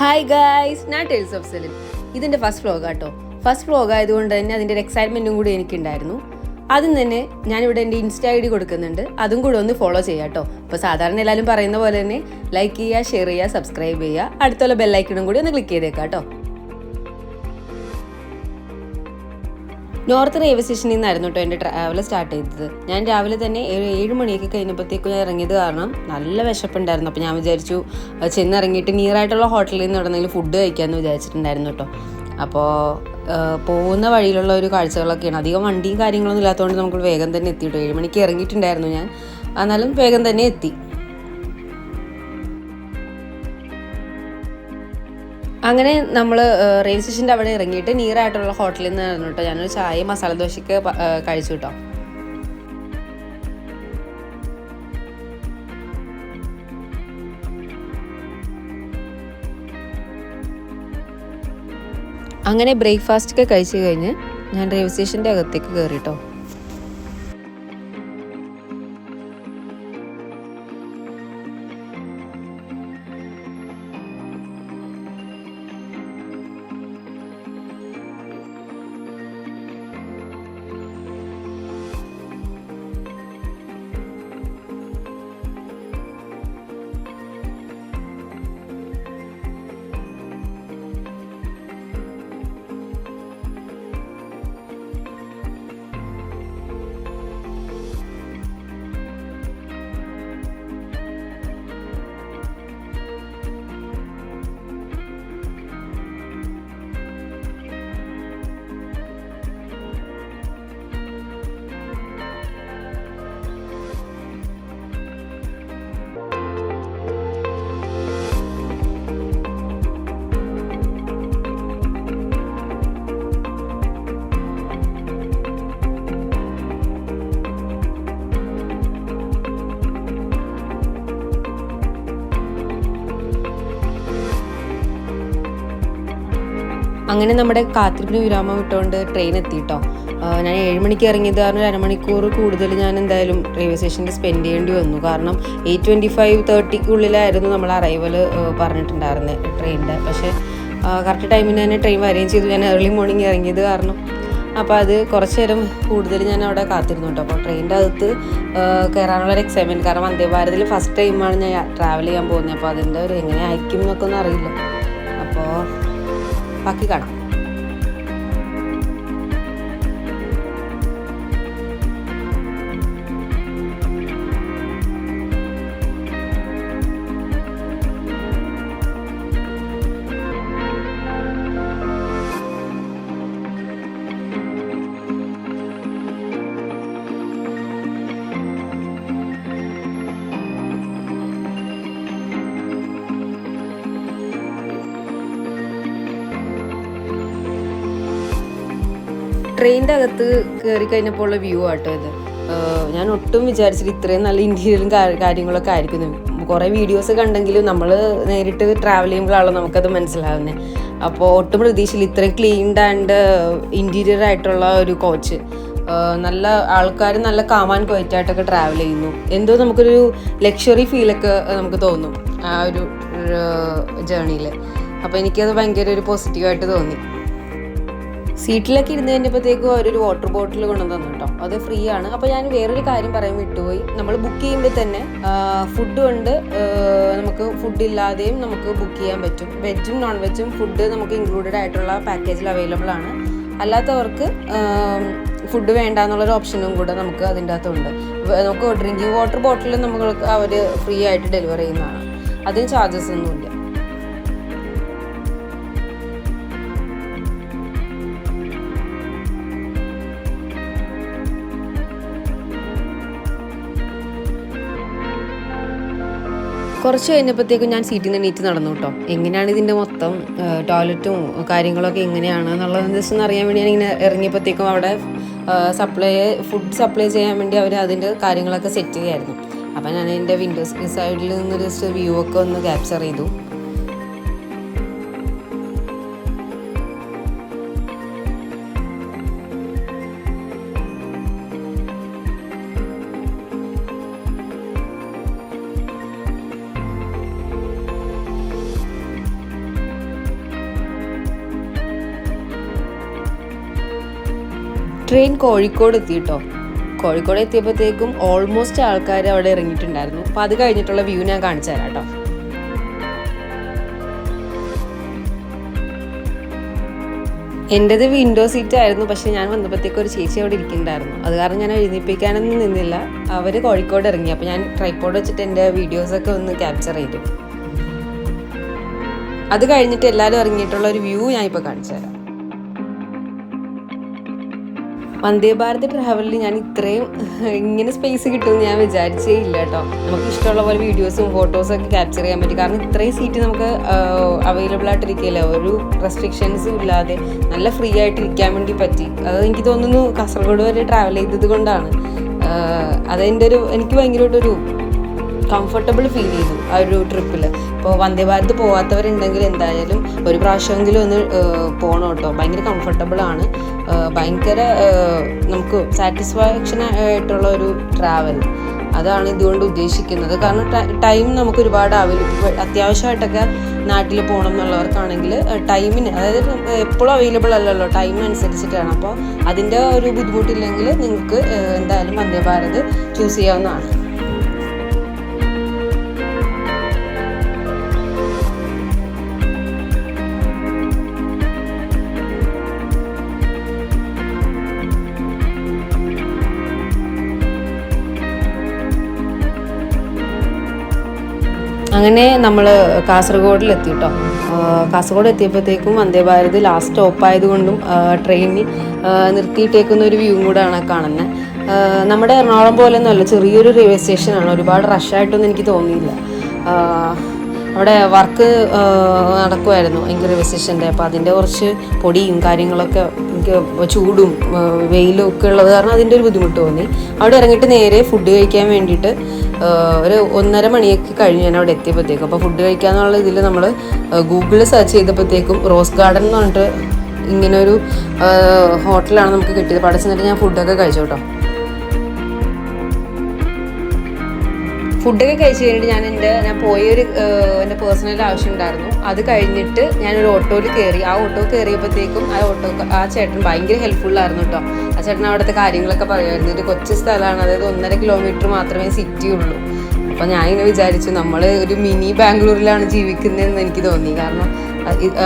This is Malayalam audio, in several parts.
ഹായ് ഗായ്സ് ഞാൻ ടേൽസ് ഓഫ് സെലിൻ ഇതിന്റെ ഫസ്റ്റ് വ്ലോഗ് കേട്ടോ ഫസ്റ്റ് വ്ലോഗ് ആയതുകൊണ്ട് തന്നെ അതിന്റെ ഒരു എക്സൈറ്റ്മെന്റും കൂടി എനിക്കുണ്ടായിരുന്നു. ആദ്യം തന്നെ ഞാനിവിടെ എന്റെ ഇൻസ്റ്റ ഐ ഡി കൊടുക്കുന്നുണ്ട്. അതും കൂടെ ഒന്ന് ഫോളോ ചെയ്യാം കേട്ടോ. അപ്പോൾ സാധാരണ എല്ലാവരും പറയുന്ന പോലെ തന്നെ ലൈക്ക് ചെയ്യുക ഷെയർ ചെയ്യുക സബ്സ്ക്രൈബ് ചെയ്യുക. അടുത്തുള്ള ബെല്ലൈക്കണും കൂടി ഒന്ന് ക്ലിക്ക് ചെയ്തേക്കാം കേട്ടോ. നോർത്ത് റെയിൽവേ സ്റ്റേഷനിൽ നിന്നായിരുന്നു കേട്ടോ എന്റെ ട്രാവൽ സ്റ്റാർട്ട് ചെയ്തത്. ഞാൻ രാവിലെ തന്നെ ഏഴ് മണിയൊക്കെ കഴിഞ്ഞപ്പോഴത്തേക്കും ഞാൻ ഇറങ്ങിയത് കാരണം നല്ല വിശപ്പുണ്ടായിരുന്നു. അപ്പോൾ ഞാൻ വിചാരിച്ചു ചെന്നിറങ്ങിയിട്ട് നിയറായിട്ടുള്ള ഹോട്ടലിൽ നിന്ന് എവിടെന്നെങ്കിലും ഫുഡ് കഴിക്കാമെന്ന് വിചാരിച്ചിട്ടുണ്ടായിരുന്നു കേട്ടോ അപ്പോൾ പോകുന്ന വഴിയിലുള്ള ഒരു കാഴ്ചകളൊക്കെയാണ്. അധികം വണ്ടിയും കാര്യങ്ങളൊന്നും ഇല്ലാത്തതുകൊണ്ട് നമുക്ക് വേഗം തന്നെ എത്തി കേട്ടോ ഏഴ് മണിക്ക് ഇറങ്ങിയിട്ടുണ്ടായിരുന്നു ഞാൻ. എന്നാലും വേഗം തന്നെ എത്തി. അങ്ങനെ നമ്മൾ റെയിൽവേ സ്റ്റേഷന്റെ അവിടെ ഇറങ്ങിയിട്ട് നിയറായിട്ടുള്ള ഹോട്ടലിൽ നിന്ന് കേട്ടോ. ഞാനൊരു ചായ മസാല ദോശയ്ക്ക് കഴിച്ചു കേട്ടോ. അങ്ങനെ ബ്രേക്ക്ഫാസ്റ്റ് ഒക്കെ കഴിച്ചു കഴിഞ്ഞ് ഞാൻ റെയിൽവേ സ്റ്റേഷന്റെ അകത്തേക്ക് കയറി കേട്ടോ. അങ്ങനെ നമ്മുടെ കാത്തിരിപ്പിന് വിരാമം വിട്ടുകൊണ്ട് ട്രെയിൻ എത്തിയിട്ടോ ഞാൻ ഏഴ് മണിക്ക് ഇറങ്ങിയത് കാരണം ഒരു അരമണിക്കൂർ കൂടുതൽ ഞാൻ എന്തായാലും റെയിൽവേ സ്റ്റേഷനിൽ സ്പെൻഡ് ചെയ്യേണ്ടി വന്നു. കാരണം എയ്റ്റ് ട്വന്റി ഫൈവ് തേർട്ടിക്കുള്ളിലായിരുന്നു നമ്മൾ അറൈവൽ പറഞ്ഞിട്ടുണ്ടായിരുന്നത് ട്രെയിനിന്റെ പക്ഷേ കറക്റ്റ് ടൈമിന് തന്നെ ട്രെയിൻ വരികയും ചെയ്തു. ഞാൻ ഏർലി മോർണിംഗ് ഇറങ്ങിയത് കാരണം. അപ്പോൾ അത് കുറച്ച് നേരം കൂടുതൽ ഞാൻ അവിടെ കാത്തിരുന്നു കേട്ടോ. അപ്പോൾ ട്രെയിനിന്റെ അകത്ത് കയറാനുള്ളൊരു എക്സൈറ്റ്മെന്റ് കാരണം വന്ദേ ഭാരതിൽ ഫസ്റ്റ് ടൈമാണ് ഞാൻ ട്രാവൽ ചെയ്യാൻ പോകുന്നത് അപ്പോൾ അതിന്റെ ഒരു എങ്ങനെ അയക്കും എന്നൊക്കെ ഒന്നും അറിയില്ല. അപ്പോൾ ബാക്കി കാണാം ട്രെയിനിന്റെ അകത്ത് കയറി കഴിഞ്ഞപ്പോൾ ഉള്ള വ്യൂ ആട്ടോ ഇത്. ഞാൻ ഒട്ടും വിചാരിച്ചിട്ട് ഇത്രയും നല്ല ഇന്റീരിയറും കാര്യങ്ങളൊക്കെ ആയിരിക്കും കുറേ വീഡിയോസ് കണ്ടെങ്കിലും നമ്മൾ നേരിട്ട് ട്രാവൽ ചെയ്യുമ്പോഴാണല്ലോ നമുക്കത് മനസ്സിലാവുന്നത് അപ്പോൾ ഒട്ടും പ്രതീക്ഷയിൽ ഇത്രയും ക്ലീൻഡ് ആൻഡ് ഇന്റീരിയർ ആയിട്ടുള്ള ഒരു കോച്ച് നല്ല ആൾക്കാർ നല്ല കാമാൻ ക്വയറ്റായിട്ടൊക്കെ ട്രാവൽ ചെയ്യുന്നു. എന്തോ നമുക്കൊരു ലക്ഷറി ഫീലൊക്കെ നമുക്ക് തോന്നും ആ ഒരു ജേണിയിൽ അപ്പോൾ എനിക്കത് ഭയങ്കര ഒരു പോസിറ്റീവായിട്ട് തോന്നി. സീറ്റിലൊക്കെ ഇരുന്ന് കഴിഞ്ഞപ്പോഴത്തേക്കും അവരൊരു വാട്ടർ ബോട്ടിൽ കൊണ്ടുവന്നു കേട്ടോ അത് ഫ്രീ ആണ്. അപ്പോൾ ഞാൻ വേറൊരു കാര്യം പറയാൻ വിട്ടുപോയി. നമ്മൾ ബുക്ക് ചെയ്യുമ്പോൾ തന്നെ ഫുഡ് കൊണ്ട് നമുക്ക് ഫുഡ് ഇല്ലാതെയും നമുക്ക് ബുക്ക് ചെയ്യാൻ പറ്റും. വെജും നോൺ വെജും ഫുഡ് നമുക്ക് ഇൻക്ലൂഡഡ് ആയിട്ടുള്ള പാക്കേജിൽ അവൈലബിൾ ആണ്. അല്ലാത്തവർക്ക് ഫുഡ് വേണ്ട എന്നുള്ളൊരു ഓപ്ഷനും കൂടെ നമുക്ക് അതിന്റെ അകത്തുണ്ട് നമുക്ക് ഡ്രിങ്കിങ് വാട്ടർ ബോട്ടിൽ നമുക്ക് അവർ ഫ്രീ ആയിട്ട് ഡെലിവർ ചെയ്യുന്നതാണ്. അതിന് ചാർജസ് ഒന്നുമില്ല. കുറച്ച് കഴിഞ്ഞപ്പോഴത്തേക്കും ഞാൻ സീറ്റിൽ നിന്ന് എണീറ്റ് നടന്നു കേട്ടോ. എങ്ങനെയാണ് ഇതിന്റെ മൊത്തം ടോയ്ലറ്റും കാര്യങ്ങളൊക്കെ എങ്ങനെയാണ് എന്നുള്ളത് ജസ്റ്റ് ഒന്ന് അറിയാൻ വേണ്ടി ഞാൻ ഇങ്ങനെ ഇറങ്ങിയപ്പോഴത്തേക്കും അവിടെ സപ്ലൈ ഫുഡ് സപ്ലൈ ചെയ്യാൻ വേണ്ടി അവർ അതിന്റെ കാര്യങ്ങളൊക്കെ സെറ്റ് ചെയ്യായിരുന്നു. അപ്പോൾ ഞാൻ എന്റെ വിൻഡോസ് സൈഡിൽ നിന്ന് ജസ്റ്റ് വ്യൂ ഒക്കെ ഒന്ന് ക്യാപ്ചർ ചെയ്തു. ട്രെയിൻ കോഴിക്കോട് എത്തി കേട്ടോ കോഴിക്കോട് എത്തിയപ്പോഴത്തേക്കും ഓൾമോസ്റ്റ് ആൾക്കാർ അവിടെ ഇറങ്ങിയിട്ടുണ്ടായിരുന്നു. അപ്പോൾ അത് കഴിഞ്ഞിട്ടുള്ള വ്യൂ ഞാൻ കാണിച്ചു തരാം കേട്ടോ. എന്റെത് വിൻഡോ സീറ്റ് ആയിരുന്നു. പക്ഷേ ഞാൻ വന്നപ്പോഴത്തേക്ക് ഒരു ചേച്ചി അവിടെ ഇരിക്കുന്നുണ്ടായിരുന്നു. അത് കാരണം ഞാൻ എഴുന്നേപ്പിക്കാനൊന്നും നിന്നില്ല. അവർ കോഴിക്കോട് ഇറങ്ങി. അപ്പോൾ ഞാൻ ട്രൈപ്പോഡ് വെച്ചിട്ട് എന്റെ വീഡിയോസൊക്കെ ഒന്ന് ക്യാപ്ചർ ചെയ്തു. അത് കഴിഞ്ഞിട്ട് എല്ലാവരും ഇറങ്ങിയിട്ടുള്ള ഒരു വ്യൂ ഞാൻ ഇപ്പോൾ കാണിച്ചു തരാം. വന്ദേ ഭാരത് ട്രാവലിൽ ഞാൻ ഇത്രയും ഇങ്ങനെ സ്പേസ് കിട്ടുമെന്ന് ഞാൻ വിചാരിച്ചേ ഇല്ല കേട്ടോ. നമുക്ക് ഇഷ്ടമുള്ള പോലെ വീഡിയോസും ഫോട്ടോസും ഒക്കെ ക്യാപ്ചർ ചെയ്യാൻ പറ്റും. കാരണം ഇത്രയും സീറ്റ് നമുക്ക് അവൈലബിൾ ആയിട്ടിരിക്കില്ല ഒരു റെസ്ട്രിക്ഷൻസും ഇല്ലാതെ നല്ല ഫ്രീ ആയിട്ട് ഇരിക്കാൻ വേണ്ടി പറ്റി. അത് എനിക്ക് തോന്നുന്നു കാസർഗോഡ് വരെ ട്രാവൽ ചെയ്തത് കൊണ്ടാണ്. അതെന്റെ ഒരു എനിക്ക് ഭയങ്കരമായിട്ടൊരു കംഫർട്ടബിൾ ഫീൽ ചെയ്തു ആ ഒരു ട്രിപ്പിൽ ഇപ്പോൾ വന്ദേ ഭാരത് പോകാത്തവരുണ്ടെങ്കിൽ എന്തായാലും ഒരു പ്രാവശ്യമെങ്കിലും ഒന്ന് പോകണം കേട്ടോ ഭയങ്കര കംഫർട്ടബിൾ ആണ്. ഭയങ്കര നമുക്ക് സാറ്റിസ്ഫാക്ഷൻ ആയിട്ടുള്ള ഒരു ട്രാവൽ അതാണ് ഇതുകൊണ്ട് ഉദ്ദേശിക്കുന്നത്. കാരണം ടൈം നമുക്ക് ഒരുപാട് അവൈലബിൾ അത്യാവശ്യമായിട്ടൊക്കെ നാട്ടിൽ പോകണം എന്നുള്ളവർക്കാണെങ്കിൽ ടൈമിന് അതായത് എപ്പോഴും അവൈലബിൾ അല്ലല്ലോ. ടൈം അനുസരിച്ചിട്ടാണ്. അപ്പോൾ അതിന്റെ ഒരു ബുദ്ധിമുട്ടില്ലെങ്കിൽ നിങ്ങൾക്ക് എന്തായാലും വന്ദേ ഭാരത് ചൂസ് ചെയ്യാവുന്നതാണ്. അങ്ങനെ നമ്മൾ കാസർഗോഡിലെത്തി കേട്ടോ കാസർഗോഡ് എത്തിയപ്പോഴത്തേക്കും വന്ദേ ഭാരത് ലാസ്റ്റ് സ്റ്റോപ്പ് ആയതുകൊണ്ടും ട്രെയിനിൽ നിർത്തിയിട്ടേക്കുന്ന ഒരു വ്യൂ കൂടെയാണ് കാണുന്നത് നമ്മുടെ എറണാകുളം പോലെ ഒന്നുമല്ല ചെറിയൊരു റെയിൽവേ സ്റ്റേഷനാണ് ഒരുപാട് റഷായിട്ടൊന്നും എനിക്ക് തോന്നിയില്ല. അവിടെ വർക്ക് നടക്കുമായിരുന്നു എങ്കിൽ വിശേഷന്റെ അപ്പോൾ അതിന്റെ കുറച്ച് പൊടിയും കാര്യങ്ങളൊക്കെ എനിക്ക് ചൂടും വെയിലും ഒക്കെ ഉള്ളത് കാരണം അതിന്റെ ഒരു ബുദ്ധിമുട്ട് തോന്നി. അവിടെ ഇറങ്ങിയിട്ട് നേരെ ഫുഡ് കഴിക്കാൻ വേണ്ടിയിട്ട് ഒരു ഒന്നര മണിയൊക്കെ കഴിഞ്ഞ് ഞാൻ അവിടെ എത്തിയപ്പോഴത്തേക്കും. അപ്പോൾ ഫുഡ് കഴിക്കാന്നുള്ള ഇതിൽ നമ്മൾ ഗൂഗിളിൽ സെർച്ച് ചെയ്തപ്പോഴത്തേക്കും റോസ് ഗാർഡൻ എന്ന് പറഞ്ഞിട്ട് ഇങ്ങനെ ഒരു ഹോട്ടലാണ് നമുക്ക് കിട്ടിയത്. പടച്ചെന്നിട്ട് ഞാൻ ഫുഡൊക്കെ കഴിച്ചു കേട്ടോ. ഫുഡൊക്കെ കഴിച്ച് കഴിഞ്ഞിട്ട് ഞാൻ എന്റെ ഞാൻ പോയൊരു എന്റെ പേഴ്സണൽ ആവശ്യം ഉണ്ടായിരുന്നു. അത് കഴിഞ്ഞിട്ട് ഞാനൊരു ഓട്ടോയിൽ കയറി. ആ ഓട്ടോ കയറിയപ്പോഴത്തേക്കും ആ ഓട്ടോ ആ ചേട്ടൻ ഭയങ്കര ഹെൽപ്ഫുള്ളായിരുന്നു കേട്ടോ. ആ ചേട്ടൻ അവിടുത്തെ കാര്യങ്ങളൊക്കെ പറയുമായിരുന്നു. ഒരു കൊച്ചു സ്ഥലമാണ്. അതായത് ഒന്നര കിലോമീറ്റർ മാത്രമേ സിറ്റി ഉള്ളൂ. അപ്പോൾ ഞാൻ ഇങ്ങനെ വിചാരിച്ചു നമ്മൾ ഒരു മിനി ബാംഗ്ലൂരിലാണ് ജീവിക്കുന്നതെന്ന് എനിക്ക് തോന്നി. കാരണം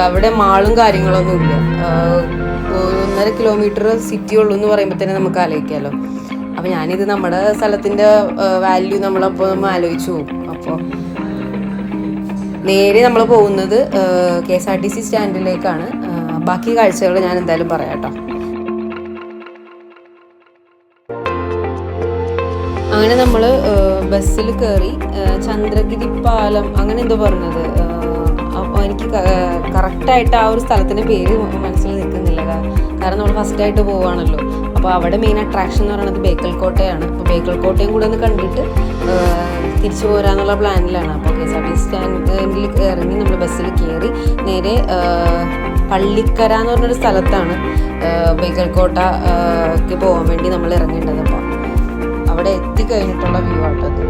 അവിടെ മാളും കാര്യങ്ങളൊന്നും ഇല്ല. ഒന്നര കിലോമീറ്റർ സിറ്റി ഉള്ളൂ എന്ന് പറയുമ്പോൾ തന്നെ നമുക്ക് ആലോചിക്കാമല്ലോ അപ്പോൾ ഞാനിത് നമ്മുടെ സ്ഥലത്തിന്റെ വാല്യൂ നമ്മളപ്പോൾ നമ്മൾ ആലോചിച്ചു അപ്പോൾ നേരെ നമ്മൾ പോകുന്നത് K S R T C സ്റ്റാൻഡിലേക്കാണ്. ബാക്കി കാഴ്ചകൾ ഞാൻ എന്തായാലും പറയാട്ടോ. അങ്ങനെ നമ്മൾ ബസ്സിൽ കയറി ചന്ദ്രഗിരി പാലം അങ്ങനെ എന്തോ പറഞ്ഞത്. അപ്പോൾ എനിക്ക് കറക്റ്റായിട്ട് ആ ഒരു സ്ഥലത്തിന്റെ പേര് മനസ്സിൽ നിൽക്കുന്നില്ല. കാരണം നമ്മൾ ഫസ്റ്റായിട്ട് പോവുകയാണല്ലോ അപ്പോൾ അവിടെ മെയിൻ അട്രാക്ഷൻ എന്ന് പറയുന്നത് ബേക്കൽ കോട്ടയാണ് അപ്പോൾ ബേക്കൽ കോട്ടയും കൂടെ ഒന്ന് കണ്ടിട്ട് തിരിച്ചു പോരാന്നുള്ള പ്ലാനിലാണ് അപ്പോൾ കെ എസ് ആർ ടി സ്റ്റാൻഡിൽ ഇറങ്ങി നമ്മൾ ബസ്സിൽ കയറി നേരെ പള്ളിക്കര എന്ന് പറഞ്ഞൊരു സ്ഥലത്താണ് ബേക്കൽ കോട്ടയ്ക്ക് പോകാൻ വേണ്ടി നമ്മൾ ഇറങ്ങേണ്ടത്. അപ്പോൾ അവിടെ എത്തിക്കഴിഞ്ഞിട്ടുള്ള വ്യൂ ആട്ടത്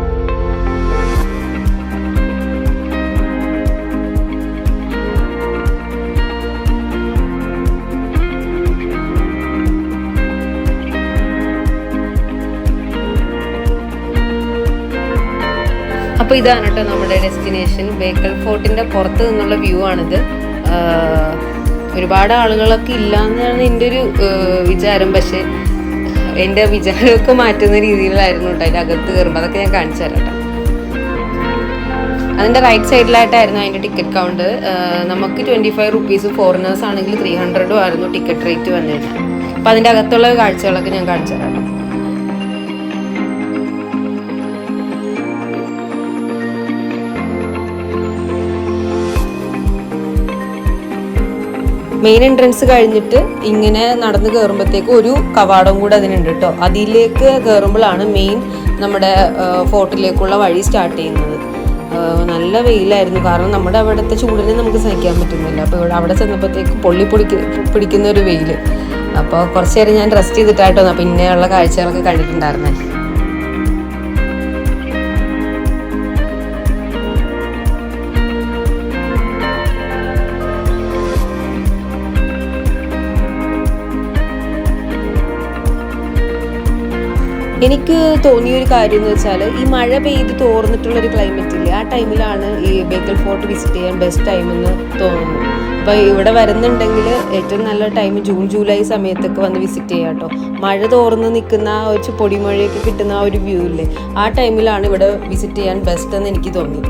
അപ്പോൾ ഇതാണ് കേട്ടോ നമ്മുടെ ഡെസ്റ്റിനേഷൻ ബേക്കൽ ഫോർട്ടിന്റെ പുറത്ത് നിന്നുള്ള വ്യൂ ആണിത്. ഒരുപാട് ആളുകളൊക്കെ ഇല്ല എന്നാണ് എന്റെ ഒരു വിചാരം. പക്ഷേ എന്റെ വിചാരമൊക്കെ മാറ്റുന്ന രീതിയിലായിരുന്നു കേട്ടോ അതിന്റെ അകത്ത് കയറുമ്പോൾ അതൊക്കെ ഞാൻ കാണിച്ചു തരാം അതിന്റെ റൈറ്റ് സൈഡിലായിട്ടായിരുന്നു അതിന്റെ ടിക്കറ്റ് കൗണ്ട് നമുക്ക് ട്വന്റി ഫൈവ് റുപ്പീസ് ഫോറിനേഴ്സ് ആണെങ്കിൽ ത്രീ ഹൺഡ്രഡും ആയിരുന്നു ടിക്കറ്റ് റേറ്റ് വന്നിരുന്നത് അപ്പോൾ അതിന്റെ അകത്തുള്ള കാഴ്ചകളൊക്കെ ഞാൻ കാണിച്ചു തരാം മെയിൻ എൻട്രൻസ് കഴിഞ്ഞിട്ട് ഇങ്ങനെ നടന്ന് കയറുമ്പോഴത്തേക്ക് ഒരു കവാടം കൂടെ അതിനുണ്ട് കേട്ടോ. അതിലേക്ക് കയറുമ്പോഴാണ് മെയിൻ നമ്മുടെ ഫോർട്ടിലേക്കുള്ള വഴി സ്റ്റാർട്ട് ചെയ്യുന്നത്. നല്ല വെയിലായിരുന്നു. കാരണം നമ്മുടെ അവിടുത്തെ ചൂടിനെ നമുക്ക് സഹിക്കാൻ പറ്റുന്നില്ല. അപ്പോൾ അവിടെ ചെന്നപ്പോഴത്തേക്ക് പൊള്ളി പൊടിക്ക് പിടിക്കുന്ന ഒരു വെയിൽ അപ്പോൾ കുറച്ച് നേരം ഞാൻ റെസ്റ്റ് ചെയ്തിട്ടായിട്ടോ പിന്നെയുള്ള കാഴ്ചകളൊക്കെ കണ്ടിട്ടുണ്ടായിരുന്നേ. എനിക്ക് തോന്നിയ ഒരു കാര്യം എന്ന് വെച്ചാൽ ഈ മഴ പെയ്ത് തോർന്നിട്ടുള്ള ഒരു ക്ലൈമറ്റ് ഇല്ലേ ആ ടൈമിലാണ് ഈ ബേക്കൽ ഫോർട്ട് വിസിറ്റ് ചെയ്യാൻ ബെസ്റ്റ് ടൈം എന്ന് തോന്നുന്നു. അപ്പോൾ ഇവിടെ വരുന്നുണ്ടെങ്കിൽ ഏറ്റവും നല്ല ടൈം ജൂൺ ജൂലൈ സമയത്തൊക്കെ വന്ന് വിസിറ്റ് ചെയ്യാം കേട്ടോ. മഴ തോർന്ന് നിൽക്കുന്ന ആ ഒരു പൊടിമഴയൊക്കെ കിട്ടുന്ന ആ ഒരു വ്യൂ ഇല്ലേ ആ ടൈമിലാണ് ഇവിടെ വിസിറ്റ് ചെയ്യാൻ ബെസ്റ്റ് എന്ന് എനിക്ക് തോന്നി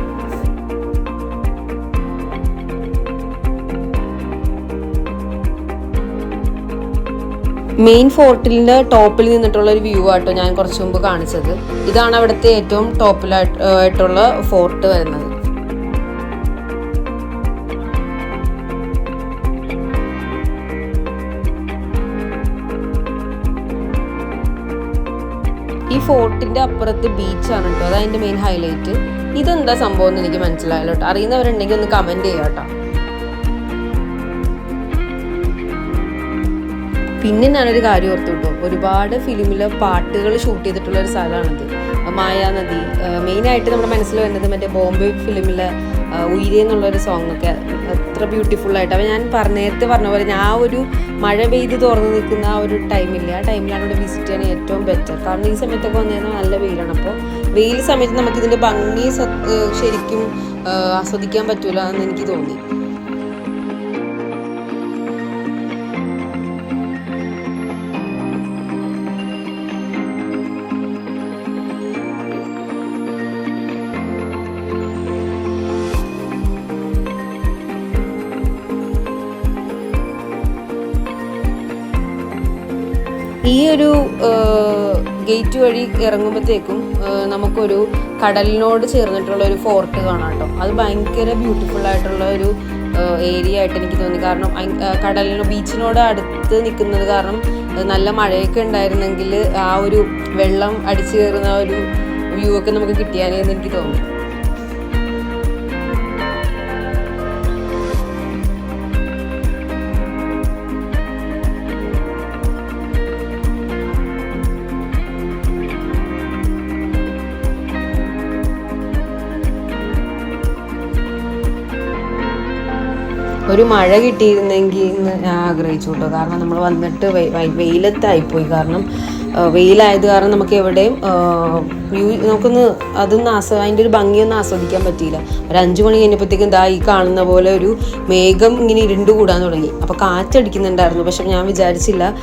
മെയിൻ ഫോർട്ടിലിന്റെ ടോപ്പിൽ നിന്നിട്ടുള്ള ഒരു വ്യൂ ആട്ടോ ഞാൻ കുറച്ച് മുമ്പ് കാണിച്ചത്. ഇതാണ് അവിടുത്തെ ഏറ്റവും ടോപ്പിലായിട്ടുള്ള ഫോർട്ട് വരുന്നത്. ഈ ഫോർട്ടിന്റെ അപ്പുറത്ത് ബീച്ചാണ് കേട്ടോ അതാണ് അതിന്റെ മെയിൻ ഹൈലൈറ്റ് ഇതെന്താ സംഭവം എന്ന് എനിക്ക് മനസ്സിലായല്ലോ കേട്ടോ അറിയുന്നവരുണ്ടെങ്കിൽ ഒന്ന് കമന്റ് ചെയ്യാം കേട്ടോ പിന്നെ ഞാനൊരു കാര്യം ഓർത്തു ഒരുപാട് ഫിലിമിലെ പാട്ടുകൾ ഷൂട്ട് ചെയ്തിട്ടുള്ള ഒരു സ്ഥലമാണിത്. മായാനദി മെയിനായിട്ട് നമ്മുടെ മനസ്സിൽ വരുന്നത് മറ്റേ ബോംബെ ഫിലിമിലെ ഉയരെ എന്നുള്ളൊരു സോങ് ഒക്കെ. അത്ര ബ്യൂട്ടിഫുൾ ആയിട്ട്. അപ്പം ഞാൻ നേരത്തെ പറഞ്ഞ പോലെ ഞാൻ ആ ഒരു മഴ പെയ്ത് തുറന്ന് നിൽക്കുന്ന ആ ഒരു ടൈമില്ലേ ആ ടൈമിലാണ് ഇവിടെ വിസിറ്റ് ചെയ്യാൻ ഏറ്റവും ബെറ്റർ കാരണം ഈ സമയത്തൊക്കെ വന്നു കഴിഞ്ഞാൽ നല്ല വെയിലാണ്. അപ്പോൾ വെയിൽ സമയത്ത് നമുക്ക് ഇതിന്റെ ഭംഗി ശരിക്കും ആസ്വദിക്കാൻ പറ്റൂല എന്ന് എനിക്ക് തോന്നി. ഗേറ്റ് വഴി ഇറങ്ങുമ്പോഴത്തേക്കും നമുക്കൊരു കടലിനോട് ചേർന്നിട്ടുള്ള ഒരു ഫോർട്ട് കാണാം കേട്ടോ. അത് ഭയങ്കര ബ്യൂട്ടിഫുൾ ആയിട്ടുള്ള ഒരു ഏരിയ ആയിട്ട് എനിക്ക് തോന്നി. കാരണം കടലിനോ ബീച്ചിനോട് അടുത്ത് നിൽക്കുന്നത് കാരണം നല്ല മഴയൊക്കെ ഉണ്ടായിരുന്നെങ്കിൽ ആ ഒരു വെള്ളം അടിച്ചു കയറുന്ന ഒരു വ്യൂ ഒക്കെ നമുക്ക് കിട്ടിയാനെന്ന് എനിക്ക് തോന്നി. ഒരു മഴ കിട്ടിയിരുന്നെങ്കിൽ എന്ന് ഞാൻ ആഗ്രഹിച്ചു കേട്ടോ. കാരണം നമ്മൾ വന്നിട്ട് വെയിലത്തായിപ്പോയി. കാരണം വെയിലായത് കാരണം നമുക്ക് എവിടെയും വ്യൂ നമുക്കൊന്ന് അതൊന്ന് ആസ്വ അതിന്റെ ഒരു ഭംഗിയൊന്നും ആസ്വദിക്കാൻ പറ്റിയില്ല. ഒരു അഞ്ച് മണി കഴിഞ്ഞപ്പോഴത്തേക്കും ദാ ഈ കാണുന്ന പോലെ ഒരു മേഘം ഇങ്ങനെ ഇരുണ്ടു കൂടാൻ തുടങ്ങി. അപ്പോൾ കാറ്റടിക്കുന്നുണ്ടായിരുന്നു. പക്ഷെ ഞാൻ വിചാരിച്ചില്ല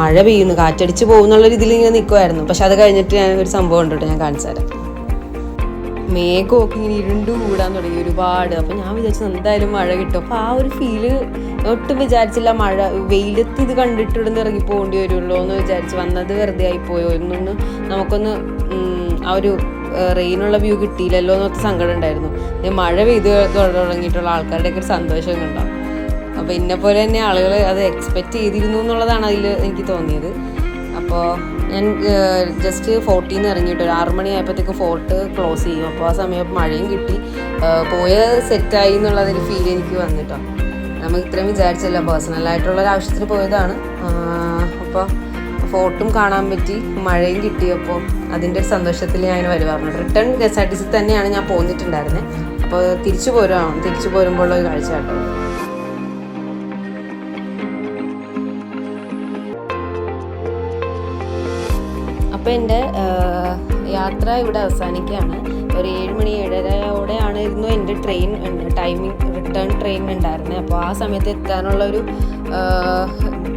മഴ പെയ്യുന്നു. കാറ്റടിച്ച് പോകുന്നുള്ള രീതിയിൽ ഇങ്ങനെ നിൽക്കുമായിരുന്നു പക്ഷെ അത് കഴിഞ്ഞിട്ട് ഞാൻ ഒരു സംഭവം ഉണ്ട് കേട്ടോ ഞാൻ കാണിച്ചു തരാം. മേഘമൊക്കെ ഇങ്ങനെ ഇരുണ്ടു കൂടാൻ തുടങ്ങി ഒരുപാട്. അപ്പം ഞാൻ വിചാരിച്ചു എന്തായാലും മഴ കിട്ടും. അപ്പം ആ ഒരു ഫീൽ ഒട്ടും വിചാരിച്ചില്ല മഴ വെയിലത്ത് ഇത് കണ്ടിട്ട് ഇവിടുന്ന് ഇറങ്ങി പോകേണ്ടി വരുള്ളൂ എന്ന് വിചാരിച്ച് വന്നത് വെറുതെ ആയിപ്പോയോ? എന്നൊന്ന് നമുക്കൊന്ന് ആ ഒരു റെയിനുള്ള വ്യൂ കിട്ടിയില്ലല്ലോ എന്നൊക്കെ സങ്കടം ഉണ്ടായിരുന്നു. മഴ പെയ്ത് തുടങ്ങിയിട്ടുള്ള ആൾക്കാരുടെയൊക്കെ ഒരു സന്തോഷം ഉണ്ടാവും. അപ്പോൾ എന്നെ പോലെ തന്നെ ആളുകൾ അത് എക്സ്പെക്റ്റ് ചെയ്തിരുന്നു എന്നുള്ളതാണ് അതിൽ എനിക്ക് തോന്നിയത്. അപ്പോൾ ഞാൻ ജസ്റ്റ് ഫോർട്ടിൽ നിന്ന് ഇറങ്ങിയിട്ട് ഒരു ആറ് മണി ആയപ്പോഴത്തേക്ക് ഫോർട്ട് ക്ലോസ് ചെയ്യും. അപ്പോൾ ആ സമയം മഴയും കിട്ടി. പോയ സെറ്റായി എന്നുള്ളതൊരു ഫീൽ എനിക്ക് വന്നിട്ടോ. നമുക്ക് ഇത്രയും വിചാരിച്ചില്ല പേഴ്സണലായിട്ടുള്ള ഒരു ആവശ്യത്തിന് പോയതാണ്. അപ്പോൾ ഫോർട്ടും കാണാൻ പറ്റി മഴയും കിട്ടിയപ്പോൾ അതിന്റെ ഒരു സന്തോഷത്തിൽ ഞാൻ വരുവാറുണ്ട് return K S R T C തന്നെയാണ് ഞാൻ പോന്നിട്ടുണ്ടായിരുന്നത് അപ്പോൾ തിരിച്ചു പോരുവാണ് തിരിച്ചു പോരുമ്പോഴുള്ള ഒരു കാഴ്ച കേട്ടോ അപ്പോൾ എന്റെ യാത്ര ഇവിടെ അവസാനിക്കുകയാണ്. ഒരു ഏഴ് മണി ഏഴരയോടെയാണ് ഇരുന്നു എന്റെ ട്രെയിൻ ടൈമിംഗ് റിട്ടേൺ ട്രെയിൻ ഉണ്ടായിരുന്നത് അപ്പോൾ ആ സമയത്ത് എത്താനുള്ള ഒരു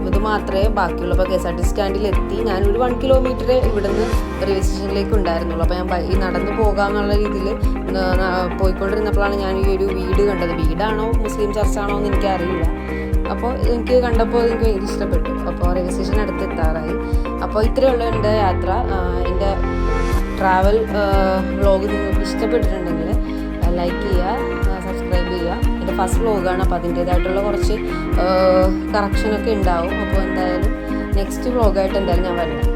ഇത് മാത്രമേ ബാക്കിയുള്ളൂ. അപ്പോൾ കെ എസ് ആർ ടി സ്റ്റാൻഡിൽ എത്തി. ഞാൻ ഒരു വൺ കിലോമീറ്റർ ഇവിടുന്ന് റെയിൽവേ സ്റ്റേഷനിലേക്ക് ഉണ്ടായിരുന്നുള്ളൂ. അപ്പോൾ ഞാൻ ഈ നടന്ന് പോകാമെന്നുള്ള രീതിയിൽ പോയിക്കൊണ്ടിരുന്നപ്പോഴാണ് ഞാൻ ഈ ഒരു വീട് കണ്ടത്. വീടാണോ മുസ്ലിം ചർച്ചാണോ എന്ന് എനിക്കറിയില്ല. അപ്പോൾ എനിക്ക് കണ്ടപ്പോൾ എനിക്ക് ഭയങ്കര ഇഷ്ടപ്പെട്ടു. അപ്പോൾ റെയിൽവേ സ്റ്റേഷൻ അടുത്ത് എത്താറായി. അപ്പോൾ ഇത്രയേ ഉള്ളൂ എന്റെ യാത്ര എന്റെ ട്രാവൽ വ്ളോഗ് നിങ്ങൾക്ക് ഇഷ്ടപ്പെട്ടിട്ടുണ്ടെങ്കിൽ ലൈക്ക് ചെയ്യുക സബ്സ്ക്രൈബ് ചെയ്യുക. എന്റെ ഫസ്റ്റ് വ്ളോഗാണ് അപ്പോൾ അതിന്റേതായിട്ടുള്ള കുറച്ച് കറക്ഷനൊക്കെ ഉണ്ടാവും. അപ്പോൾ എന്തായാലും നെക്സ്റ്റ് വ്ളോഗായിട്ട് എന്തായാലും ഞാൻ വരണം